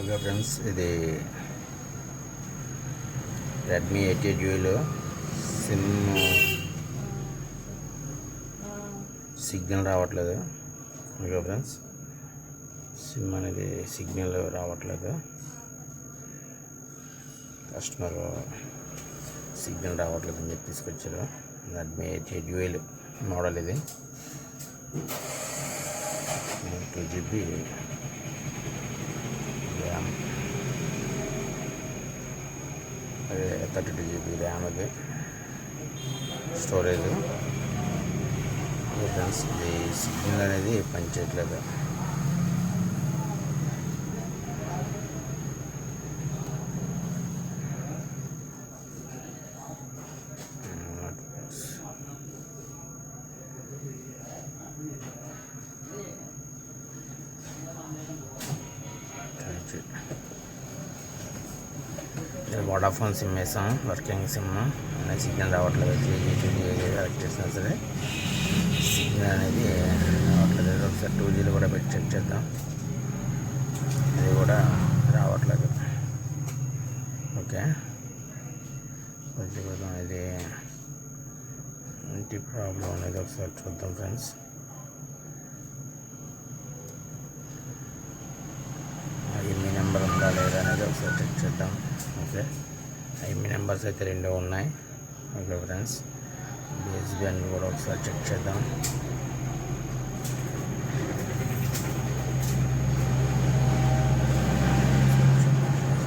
Okay friends ఇది Redmi eight eight SIM signal రావట్లేదు. Okay friends SIM అనేది signal రావట్లేదు. కస్టమర్ సిగ్నల్ రావట్లేదు అని చెప్పి తీసుకొచ్చారు. రెడ్మీ ఎయిట్ ఎయిట్ మోడల్ ఇది. టూ జీబీ ర్యామ్ అది థర్టీ టూ జీబీ ర్యామ్ అది. స్టోరేజ్. ఫ్రెండ్స్ ఇది సిగ్నల్ అనేది పనిచేయట్లేదు. వడాఫోన్ సిమ్ వేసాం వర్కింగ్ సిమ్ సిగ్నల్ రావట్లేదు. Three G two G correct చేసినా సరే. సిగ్నల్ అనేది రావట్లేదు. ఒకసారి టూ జీలో కూడా పెట్టి చెక్ చేద్దాం. అది కూడా రావట్లేదు. ఓకే. కొంచెం ఇది ఇంటి ప్రాబ్లం అనేది ఒకసారి చూద్దాం ఫ్రెండ్స్ ఐఎంఈ నెంబర్ ఉందా లేదా అనేది ఒకసారి చెక్ చేద్దాం ఓకే ఐఎంఈ నెంబర్స్ అయితే రెండు ఉన్నాయి. ఓకే ఫ్రెండ్స్ బిఎస్బి అని కూడా ఒకసారి చెక్ చేద్దాం.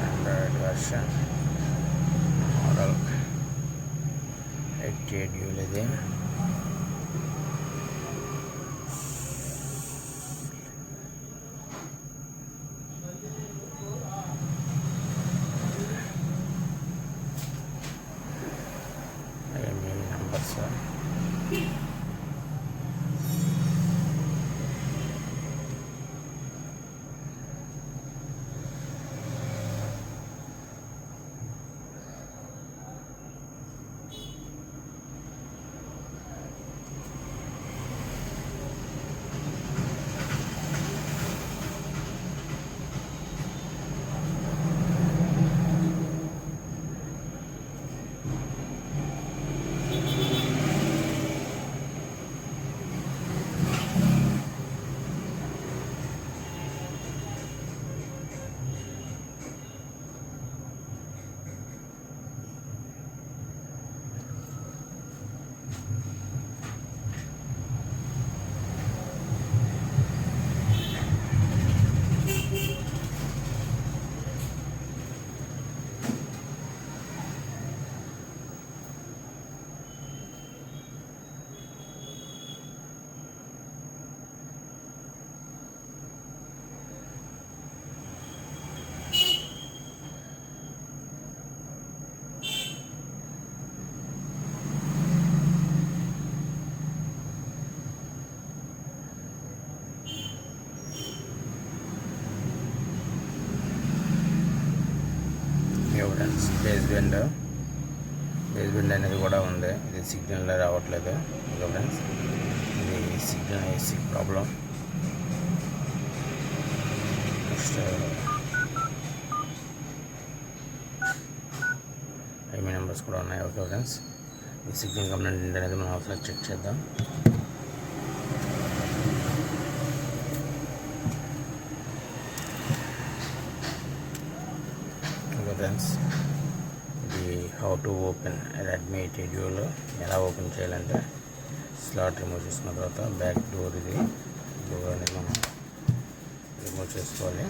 Android version model eight eight ఇది IMEI numbers friends baseband baseband అనేది కూడా ఉంది. ఇది సిగ్నల్ రావట్లేదు. ఓకే ఫ్రెండ్స్ ఇది signal AC problem next IMEI numbers కూడా ఉన్నాయి. ఓకే ఫ్రెండ్స్ ఈ సిగ్నల్ కంప్లైంట్ అనేది మనం ఒకసారి చెక్ చేద్దాం ఓకే ఫ్రెండ్స్ ఇది హౌ టు ఓపెన్ రెడ్మీ టెడ్యూలో ఎలా ఓపెన్ చేయాలంటే స్లాట్ రిమూవ్ చేసుకున్న తర్వాత బ్యాక్ డోర్ ఇది డోర్ అనేది మనం రిమూవ్ చేసుకోవాలి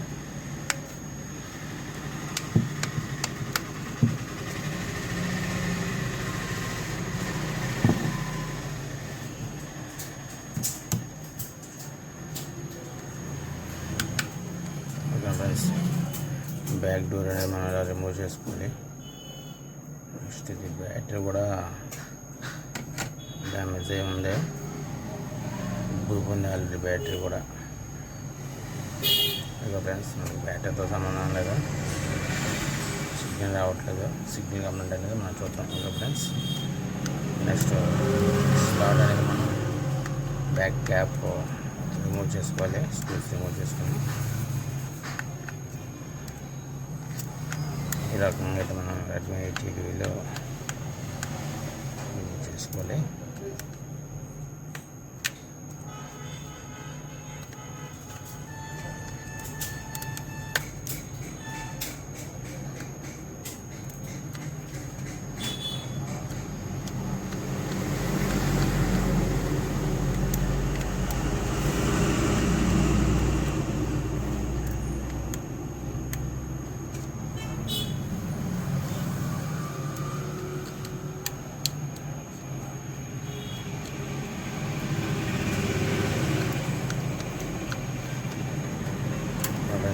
ఓకే ఫ్రెండ్స్ బ్యాక్ డోర్ అనేది మనం ఇలా రిమూవ్ చేసుకోవాలి నెక్స్ట్ ఇది బ్యాటరీ కూడా డ్యామేజ్ అయి ఉంది. ఉంది ఆల్రెడీ బ్యాటరీ కూడా. ఇక ఫ్రెండ్స్ మనకి బ్యాటరీతో సంబంధం లేదు. సిగ్నల్ రావట్లేదు. సిగ్నల్ కంప్లైంట్ అనేది మనం చూద్దాం. ఇక ఫ్రెండ్స్ నెక్స్ట్ స్లాట్ అనేది మనం బ్యాక్ క్యాప్ రిమూవ్ చేసుకోవాలి. స్క్రూస్ రిమూవ్ చేసుకొని. రకంగా అయితే మనం రెడ్మీ టీవీలో చేసుకోవాలి.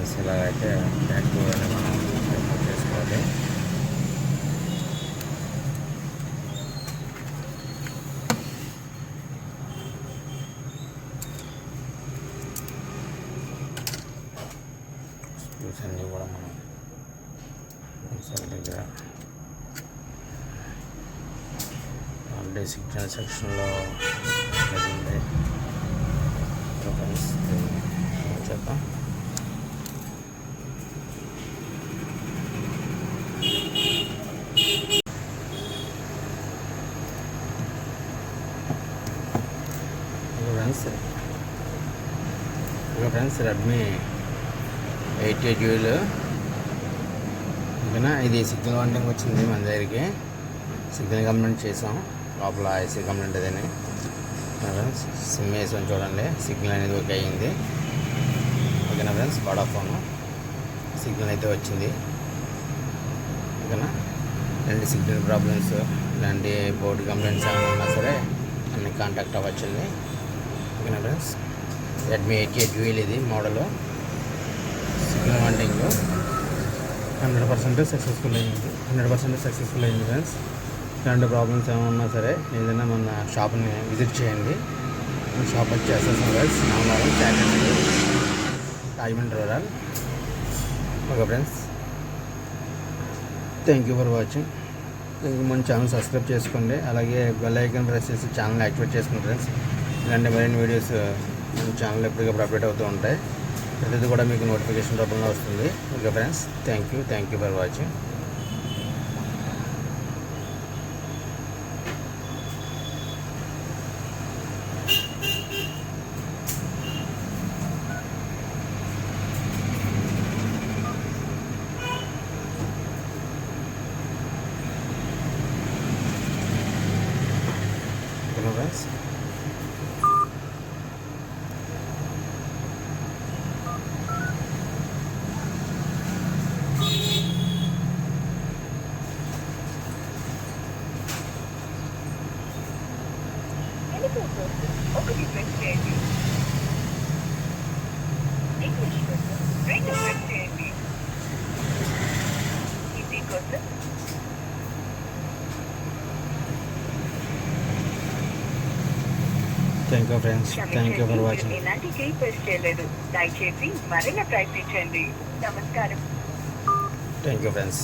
ఫ్రెండ్స్ ఇలాగైతే యాక్టివ్గా మనం రిమూవ్ చేసుకోవాలి. స్క్రూస్ అన్నీ కూడా మనం ఒకసారి దగ్గర బేసిక్ ట్రాన్సాక్షన్లో సెక్షన్లో జరిగింది ఫ్రెండ్స్ చేద్దాం ఇక friends hello friends Redmi eight eight యూలు ఓకేనా? ఇది సిగ్నల్ వాంటింగ్ వచ్చింది మన దగ్గరికి. సిగ్నల్ కంప్లైంట్ చేసాం లోపల ఐసీ కంప్లైంట్ అదని. ఫ్రెండ్స్? సిమ్ వేసాం చూడండి. సిగ్నల్ అనేది ఓకే అయ్యింది ఓకేనా ఫ్రెండ్స్? ఫోన్ సిగ్నల్ అయితే వచ్చింది. ఓకేనా? ఇలాంటి సిగ్నల్ ప్రాబ్లమ్స్ ఇలాంటి బోర్డు కంప్లైంట్స్ ఏమైనా ఉన్నా సరే అన్ని కాంటాక్ట్ అవ్వచ్చండి ఓకేనా ఫ్రెండ్స్? రెడ్మీ ఎయిటీ ఎయిట్ వీల్ ఇది model signal wanting hundred percent successful అయ్యింది హండ్రెడ్ పర్సెంట్ సక్సెస్ఫుల్ అయింది ఫ్రెండ్స్ ఇలాంటి ప్రాబ్లమ్స్ ఏమన్నా సరే ఏదైనా మన షాప్ని విజిట్ చేయండి. షాప్ వచ్చి ఎస్ఎస్ గైస్ నామవరం చాకరీ Rajahmundry rural okay friends thank you for watching ఇంకా మన ఛానల్ సబ్స్క్రైబ్ చేసుకోండి. అలాగే బెల్ ఐకాన్ ప్రెస్ చేసి ఛానల్ యాక్టివేట్ చేసుకోండి ఫ్రెండ్స్ ఇలాంటి మరిన్ని వీడియోస్ మన ఛానల్ ఎప్పటికప్పుడు అప్డేట్ అవుతూ ఉంటాయి. ప్రతిదీ కూడా మీకు నోటిఫికేషన్ రూపంలో వస్తుంది. Okay friends thank you thank you for watching ఓకేనా ఫ్రెండ్స్ తెలుగు కోసం ఒకటి ప్రెస్ చేయండి ఇంగ్లీష్ కోసం రెండు ప్రెస్ చేయండి హిందీ కోసం thank you friends thank you for watching ఎలాంటి కీ ప్రెస్ చేయలేదు దయచేసి మరలా ప్రయత్నించండి నమస్కారం థ్యాంక్ యూ ఫ్రెండ్స్